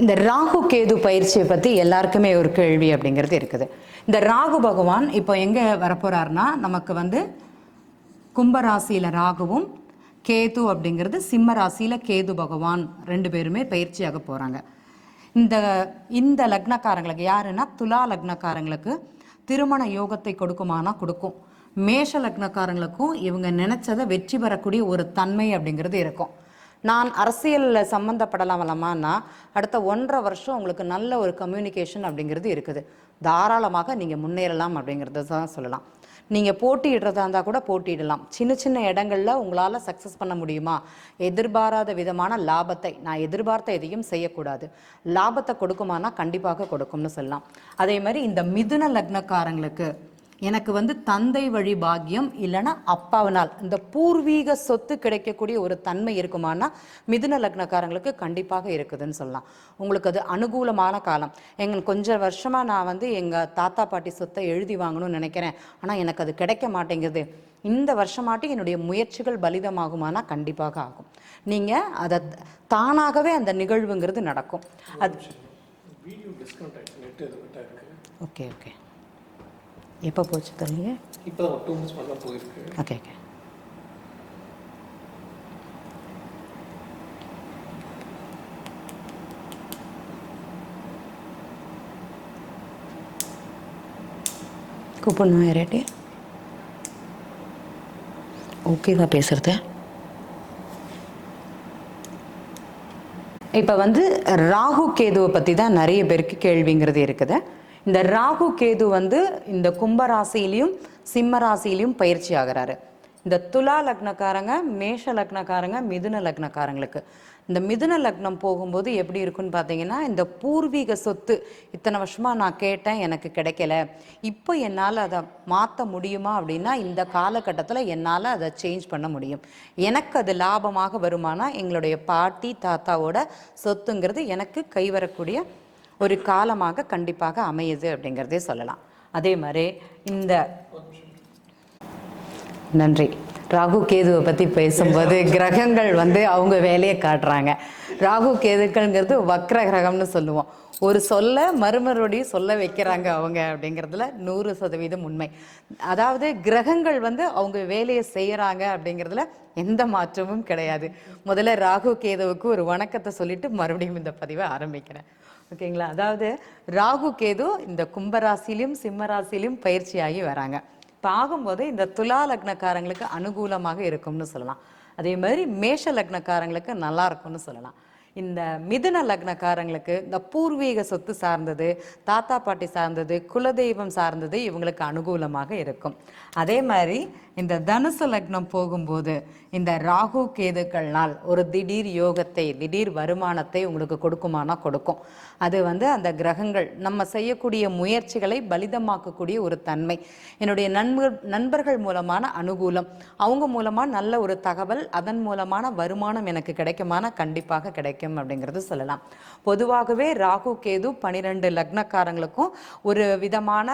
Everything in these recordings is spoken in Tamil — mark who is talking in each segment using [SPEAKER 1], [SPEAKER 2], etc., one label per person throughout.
[SPEAKER 1] இந்த ராகு கேது பயிற்சியை பற்றி எல்லாருக்குமே ஒரு கேள்வி அப்படிங்கிறது இருக்குது. இந்த ராகு பகவான் இப்போ எங்கே வரப்போகிறாருன்னா நமக்கு வந்து கும்பராசியில் ராகுவும் கேது அப்படிங்கிறது சிம்ம ராசியில் கேது பகவான் ரெண்டு பேருமே பயிற்சியாக போகிறாங்க இந்த இந்த லக்னக்காரங்களுக்கு யாருன்னா துலா லக்னக்காரங்களுக்கு திருமண யோகத்தை கொடுக்குமானா கொடுக்கும். மேஷ லக்னக்காரங்களுக்கும் இவங்க நினச்சதை வெற்றி பெறக்கூடிய ஒரு தன்மை அப்படிங்கிறது இருக்கும். நான் அரசியலில் சம்மந்தப்படலாமலமான்னா அடுத்த ஒன்றரை வருஷம் உங்களுக்கு நல்ல ஒரு கம்யூனிகேஷன் அப்படிங்கிறது இருக்குது. தாராளமாக நீங்கள் முன்னேறலாம் அப்படிங்கிறத தான் சொல்லலாம். நீங்கள் போட்டியிடுறதா இருந்தால் கூட போட்டியிடலாம். சின்ன சின்ன இடங்களில் உங்களால் சக்ஸஸ் பண்ண முடியுமா? எதிர்பாராத விதமான லாபத்தை நான் எதிர்பார்த்த எதையும் செய்யக்கூடாது. லாபத்தை கொடுக்குமானா கண்டிப்பாக கொடுக்கும்னு சொல்லலாம். அதே மாதிரி இந்த மிதுன லக்னக்காரங்களுக்கு எனக்கு வந்து தந்தை வழி பாக்கியம் இல்லைன்னா அப்பாவினால். இந்த பூர்வீக சொத்து கிடைக்கக்கூடிய ஒரு தன்மை இருக்குமானா மிதுன லக்னக்காரங்களுக்கு கண்டிப்பாக இருக்குதுன்னு சொல்லலாம். உங்களுக்கு அது அனுகூலமான காலம். எங்களுக்கு கொஞ்சம் வருஷமாக நான் வந்து எங்கள் தாத்தா பாட்டி சொத்தை எழுதி வாங்கணும்னு நினைக்கிறேன். ஆனால் எனக்கு அது கிடைக்க மாட்டேங்குது. இந்த வருஷமாட்டி என்னுடைய முயற்சிகள் பலிதமாகுமானா கண்டிப்பாக ஆகும். நீங்கள் அதை தானாகவே அந்த நிகழ்வுங்கிறது நடக்கும். அது ஓகே ஓகே. எப்போ போச்சு தெரியல
[SPEAKER 2] இப்போ தான் டூ மந்த்ஸ் பண்ண போயிருக்கு.
[SPEAKER 1] ஓகே ஓகே கூப்பிடணும் யாரேட்டி ஓகேவா பேசுறது. இப்போ வந்து ராகு கேதுவை பற்றி தான் நிறைய பேருக்கு கேள்விங்கிறது இருக்குது. இந்த ராகு கேது வந்து இந்த கும்பராசிலையும் சிம்ம ராசியிலையும் பயிற்சி ஆகிறாரு இந்த துலா லக்னக்காரங்க மேஷ லக்னக்காரங்க மிதுன லக்னக்காரங்களுக்கு. இந்த மிதுன லக்னம் போகும்போது எப்படி இருக்குன்னு பார்த்தீங்கன்னா இந்த பூர்வீக சொத்து இத்தனை வருஷமாக நான் கேட்டேன் எனக்கு கிடைக்கல. இப்போ என்னால் அதை மாற்ற முடியுமா அப்படின்னா இந்த காலகட்டத்தில் என்னால் அதை சேஞ்ச் பண்ண முடியும். எனக்கு அது லாபமாக வருமானா எங்களுடைய பாட்டி தாத்தாவோட சொத்துங்கிறது எனக்கு கைவரக்கூடிய ஒரு காலமாக கண்டிப்பாக அமையுது அப்படிங்கிறதே சொல்லலாம். அதே மாதிரி இந்த நன்றி. ராகு கேதுவை பற்றி பேசும்போது கிரகங்கள் வந்து அவங்க வேலையை காட்டுறாங்க. ராகு கேதுக்கள்ங்கிறது வக்ர கிரகம்னு சொல்லுவோம். ஒரு சொல்ல மறுமறுபடியும் சொல்ல வைக்கிறாங்க அவங்க அப்படிங்கிறதுல நூறு சதவீதம் உண்மை. அதாவது கிரகங்கள் வந்து அவங்க வேலையை செய்கிறாங்க அப்படிங்கிறதுல எந்த மாற்றமும் கிடையாது. முதல்ல ராகு கேதுவுக்கு ஒரு வணக்கத்தை சொல்லிட்டு மறுபடியும் இந்த பதிவை ஆரம்பிக்கிறேன். ஓகேங்களா? அதாவது ராகு கேது இந்த கும்பராசிலையும் சிம்மராசிலையும் பயிற்சியாகி வராங்க. இப்போ ஆகும்போது இந்த துலா லக்னக்காரங்களுக்கு அனுகூலமாக இருக்கும்னு சொல்லலாம். அதே மாதிரி மேஷ லக்னக்காரங்களுக்கு நல்லா இருக்கும்னு சொல்லலாம். இந்த மிதுன லக்னக்காரங்களுக்கு இந்த பூர்வீக சொத்து சார்ந்தது தாத்தா பாட்டி சார்ந்தது குலதெய்வம் சார்ந்தது இவங்களுக்கு அனுகூலமாக இருக்கும். அதே மாதிரி இந்த தனுசு லக்னம் போகும்போது இந்த ராகு கேதுக்கள்னால் ஒரு திடீர் யோகத்தை திடீர் வருமானத்தை உங்களுக்கு கொடுக்குமானா கொடுக்கும். அது வந்து அந்த கிரகங்கள் நம்ம செய்யக்கூடிய முயற்சிகளை பலிதமாக்கக்கூடிய ஒரு தன்மை. என்னுடைய நண்பர் நண்பர்கள் மூலமான அனுகூலம் அவங்க மூலமாக நல்ல ஒரு தகவல் அதன் மூலமான வருமானம் எனக்கு கிடைக்குமானா கண்டிப்பாக கிடைக்கும் அப்படிங்கிறது சொல்லலாம். பொதுவாகவே ராகு கேது பனிரெண்டு லக்னக்காரங்களுக்கும் ஒரு விதமான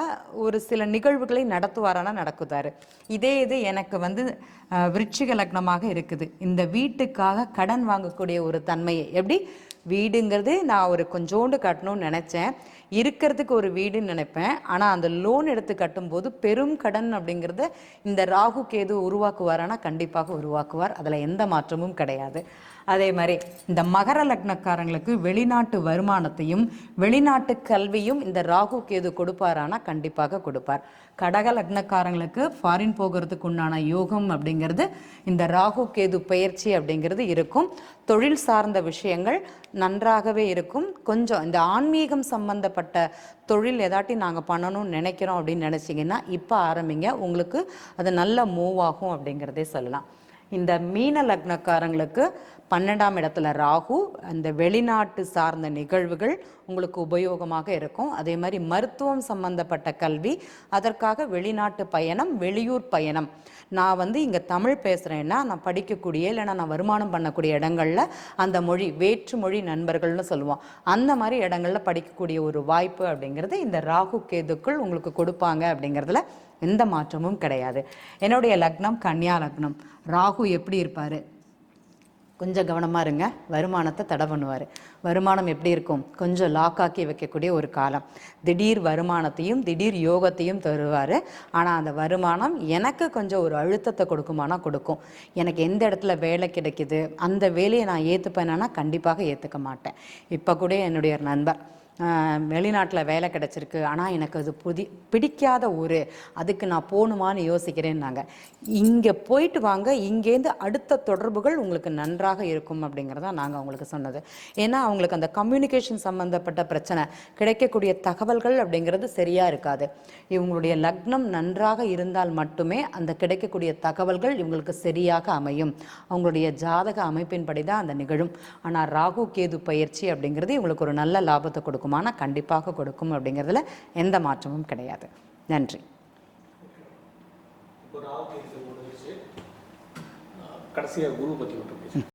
[SPEAKER 1] ஒரு சில நிகழ்வுகளை நடத்துவாரானா நடக்குதாரு. இதே இது எனக்கு வந்து விருட்சிக லக்னமாக இருக்குது. இந்த வீட்டுக்காக கடன் வாங்கக்கூடிய ஒரு தன்மையை. எப்படி? வீடுங்கிறது நான் ஒரு கொஞ்சோண்டு கட்டணும்னு நினச்சேன். இருக்கிறதுக்கு ஒரு வீடுன்னு நினைப்பேன். ஆனால் அந்த லோன் எடுத்து கட்டும்போது பெரும் கடன் அப்படிங்கிறத இந்த ராகு கேது உருவாக்குவாரானா கண்டிப்பாக உருவாக்குவார். அதில் எந்த மாற்றமும் கிடையாது. அதே மாதிரி இந்த மகர லக்னக்காரங்களுக்கு வெளிநாட்டு வருமானத்தையும் வெளிநாட்டு கல்வியும் இந்த ராகு கேது கொடுப்பாரானா கண்டிப்பாக கொடுப்பார். கடக லக்னக்காரங்களுக்கு ஃபாரின் போகிறதுக்கு உண்டான யோகம் அப்படிங்கிறது இந்த ராகு கேது பயிற்சி அப்படிங்கிறது இருக்கும். தொழில் சார்ந்த விஷயங்கள் நன்றாகவே இருக்கும். கொஞ்சம் இந்த ஆன்மீகம் சம்பந்தப்பட்ட தொழில் ஏதாட்டி நாங்கள் பண்ணணும்னு நினைக்கிறோம் அப்படின்னு நினச்சிங்கன்னா இப்போ ஆரம்பிங்க. உங்களுக்கு அது நல்ல மூவ் ஆகும் அப்படிங்கிறதே சொல்லலாம். இந்த மீன லக்னக்காரங்களுக்கு பன்னெண்டாம் இடத்துல ராகு அந்த வெளிநாட்டு சார்ந்த நிகழ்வுகள் உங்களுக்கு உபயோகமாக இருக்கும். அதே மாதிரி மருத்துவம் சம்பந்தப்பட்ட கல்வி அதற்காக வெளிநாட்டு பயணம் வெளியூர் பயணம். நான் வந்து இங்கே தமிழ் பேசுகிறேன்னா நான் படிக்கக்கூடிய இல்லைன்னா நான் வருமானம் பண்ணக்கூடிய இடங்களில் அந்த மொழி வேற்று மொழி நண்பர்கள்னு சொல்லுவோம். அந்த மாதிரி இடங்களில் படிக்கக்கூடிய ஒரு வாய்ப்பு அப்படிங்கிறது இந்த ராகு கேதுக்குள் உங்களுக்கு கொடுப்பாங்க அப்படிங்கிறதுல எந்த மாற்றமும் கிடையாது. என்னுடைய லக்னம் கன்னியா லக்னம். ராகு எப்படி இருப்பார்? கொஞ்சம் கவனமாக இருங்க. வருமானத்தை தடை பண்ணுவார். வருமானம் எப்படி இருக்கும்? கொஞ்சம் லாக் ஆக்கி வைக்கக்கூடிய ஒரு காலம். திடீர் வருமானத்தையும் திடீர் யோகத்தையும் தருவார். ஆனால் அந்த வருமானம் எனக்கு கொஞ்சம் ஒரு அழுத்தத்தை கொடுக்குமானா கொடுக்கும். எனக்கு எந்த இடத்துல வேலை கிடைக்குது? அந்த வேலையை நான் ஏற்றுப்பேனா கண்டிப்பாக ஏற்றுக்க மாட்டேன். இப்போ கூட என்னுடைய நண்பர் வெளிநாட்டில் வேலை கிடச்சிருக்கு. ஆனால் எனக்கு அது புதி பிடிக்காத ஊர். அதுக்கு நான் போகணுமான்னு யோசிக்கிறேன்னாங்க. இங்கே போயிட்டு வாங்க. இங்கேருந்து அடுத்த தொடர்புகள் உங்களுக்கு நன்றாக இருக்கும் அப்படிங்கிறதா நாங்கள் அவங்களுக்கு சொன்னது. ஏன்னா அவங்களுக்கு அந்த கம்யூனிகேஷன் சம்மந்தப்பட்ட பிரச்சனை கிடைக்கக்கூடிய தகவல்கள் அப்படிங்கிறது சரியாக இருக்காது. இவங்களுடைய லக்னம் நன்றாக இருந்தால் மட்டுமே அந்த கிடைக்கக்கூடிய தகவல்கள் இவங்களுக்கு சரியாக அமையும். அவங்களுடைய ஜாதக அமைப்பின்படி தான் அந்த நிகழும். ஆனால் ராகு கேது பயிற்சி அப்படிங்கிறது இவங்களுக்கு ஒரு நல்ல லாபத்தை கொடுக்கும். கொடுக்குமானா கண்டிப்பாக கொடுக்கும் அப்படிங்கிறதுல எந்த மாற்றமும் கிடையாது. நன்றி.
[SPEAKER 2] கடைசியாக குரு பற்றி மட்டும்